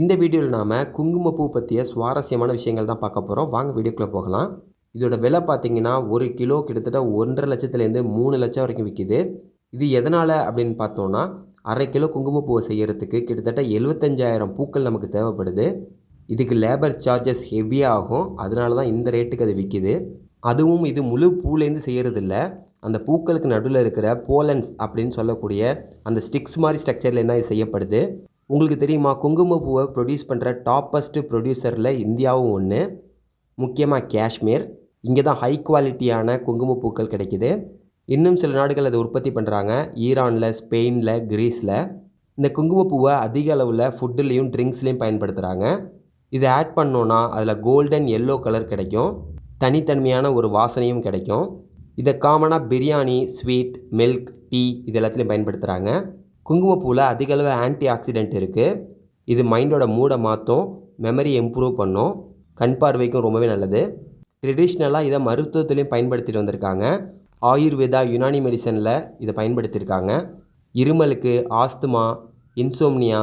இந்த வீடியோவில் நாம் குங்குமப்பூ பற்றிய சுவாரஸ்யமான விஷயங்கள் தான் பார்க்க போகிறோம் வாங்க வீடியோக்குள்ளே போகலாம். இதோட விலை பார்த்தீங்கன்னா ஒரு கிலோ கிட்டத்தட்ட ஒன்றரை லட்சத்துலேருந்து மூணு லட்சம் வரைக்கும் விற்கிது இது எதனால் அப்படின்னு பார்த்தோன்னா அரை கிலோ குங்குமப்பூவை செய்கிறதுக்கு கிட்டத்தட்ட எழுபத்தஞ்சாயிரம் பூக்கள் நமக்கு தேவைப்படுது. இதுக்கு லேபர் சார்ஜஸ் ஹெவியாக ஆகும். அதனால தான் இந்த ரேட்டுக்கு அது விற்கிது அதுவும் இது முழு பூலேருந்து செய்கிறதில்ல அந்த பூக்களுக்கு நடுவில் இருக்கிற போலன்ஸ் அப்படின்னு சொல்லக்கூடிய அந்த ஸ்டிக்ஸ் மாதிரி ஸ்ட்ரக்சர்லேருந்து தான் இது செய்யப்படுது. உங்களுக்கு தெரியுமா? குங்குமப்பூவை ப்ரொடியூஸ் பண்ணுற டாப்பஸ்ட்டு ப்ரொடியூசரில் இந்தியாவும் ஒன்று முக்கியமாக காஷ்மீர். இங்கே தான் ஹை குவாலிட்டியான குங்குமப்பூக்கள் கிடைக்குது. இன்னும் சில நாடுகள் அதை உற்பத்தி பண்ணுறாங்க ஈரானில் ஸ்பெயினில் கிரீஸில். இந்த குங்குமப்பூவை அதிக அளவில் ஃபுட்டுலேயும் ட்ரிங்க்ஸ்லேயும் பயன்படுத்துகிறாங்க இதை ஆட் பண்ணோன்னா அதில் கோல்டன் எல்லோ கலர் கிடைக்கும். தனித்தன்மையான ஒரு வாசனையும் கிடைக்கும். இதை காமனாக பிரியாணி ஸ்வீட் மில்க் டீ இது எல்லாத்துலேயும் பயன்படுத்துகிறாங்க குங்குமப்பூவில் அதிகளவு ஆன்டி ஆக்சிடென்ட் இருக்குது இது மைண்டோட மூடை மாற்றும் மெமரி இம்ப்ரூவ் பண்ணும் கண் பார்வைக்கும் ரொம்பவே நல்லது. ட்ரெடிஷ்னலாக இதை மருத்துவத்திலையும் பயன்படுத்திட்டு வந்திருக்காங்க. ஆயுர்வேதா யுனானி மெடிசனில் இதை பயன்படுத்தியிருக்காங்க இருமலுக்கு ஆஸ்துமா இன்சோம்னியா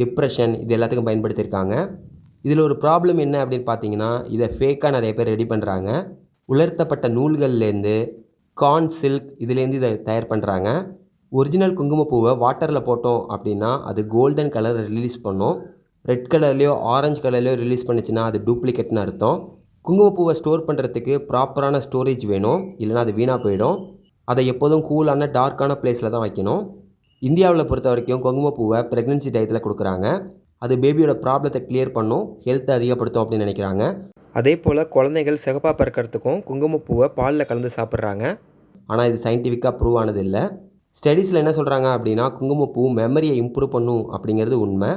டிப்ரெஷன் இது எல்லாத்துக்கும் பயன்படுத்தியிருக்காங்க இதில் ஒரு ப்ராப்ளம் என்ன அப்படின்னு பார்த்தீங்கன்னா இதை ஃபேக்காக நிறைய பேர் ரெடி பண்ணுறாங்க உலர்த்தப்பட்ட நூல்கள்லேருந்து கார்ன் சில்க் இதுலேருந்து இதை தயார் பண்ணுறாங்க ஒரிஜினல் குங்குமப்பூவை வாட்டரில் போட்டோம் அப்படின்னா அது கோல்டன் கலர் ரிலீஸ் பண்ணும். ரெட் கலர்லேயோ ஆரஞ்சு கலர்லேயோ ரிலீஸ் பண்ணுச்சுன்னா அது டூப்ளிகேட்னு அர்த்தம். குங்குமப்பூவை ஸ்டோர் பண்ணுறதுக்கு ப்ராப்பரான ஸ்டோரேஜ் வேணும். இல்லைனா அது வீணாக போயிடும். அதை எப்போதும் கூலான டார்க்கான பிளேஸில் தான் வைக்கணும். இந்தியாவில் பொறுத்த வரைக்கும் குங்குமப்பூவை ப்ரெக்னென்சி டயத்தில் கொடுக்குறாங்க. அது பேபியோட ப்ராப்ளத்தை கிளியர் பண்ணும் ஹெல்த்தை அதிகப்படுத்தும் அப்படின்னு நினைக்கிறாங்க. அதே போல் குழந்தைகள் சிகப்பாக பிறக்கிறதுக்கும் குங்குமப்பூவை பாலில் கலந்து சாப்பிட்றாங்க. ஆனால் இது சயின்டிஃபிக்காக ப்ரூவ் ஆனது இல்லை. ஸ்டடீஸில் என்ன சொல்கிறாங்க அப்படின்னா குங்குமப்பூ மெமரியை இம்ப்ரூவ் பண்ணும் அப்படிங்கிறது உண்மை.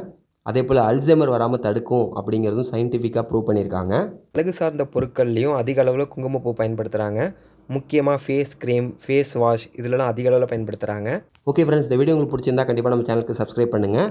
அதே போல் அல்சைமர் வராமல் தடுக்கும் அப்படிங்கிறதும் சயின்டிஃபிக்காக ப்ரூவ் பண்ணியிருக்காங்க. அழகு சார்ந்த பொருட்கள்லையும் அதிக அளவில் குங்குமப்பூ பயன்படுத்துகிறாங்க முக்கியமாக ஃபேஸ் க்ரீம் ஃபேஸ் வாஷ் இதிலலாம் அதிக அளவில் பயன்படுத்துகிறாங்க ஓகே ஃப்ரெண்ட்ஸ் இந்த வீடியோ உங்களுக்கு பிடிச்சிருந்தா கண்டிப்பாக நம்ம சேனலுக்கு சப்ஸ்கிரைப் பண்ணுங்கள்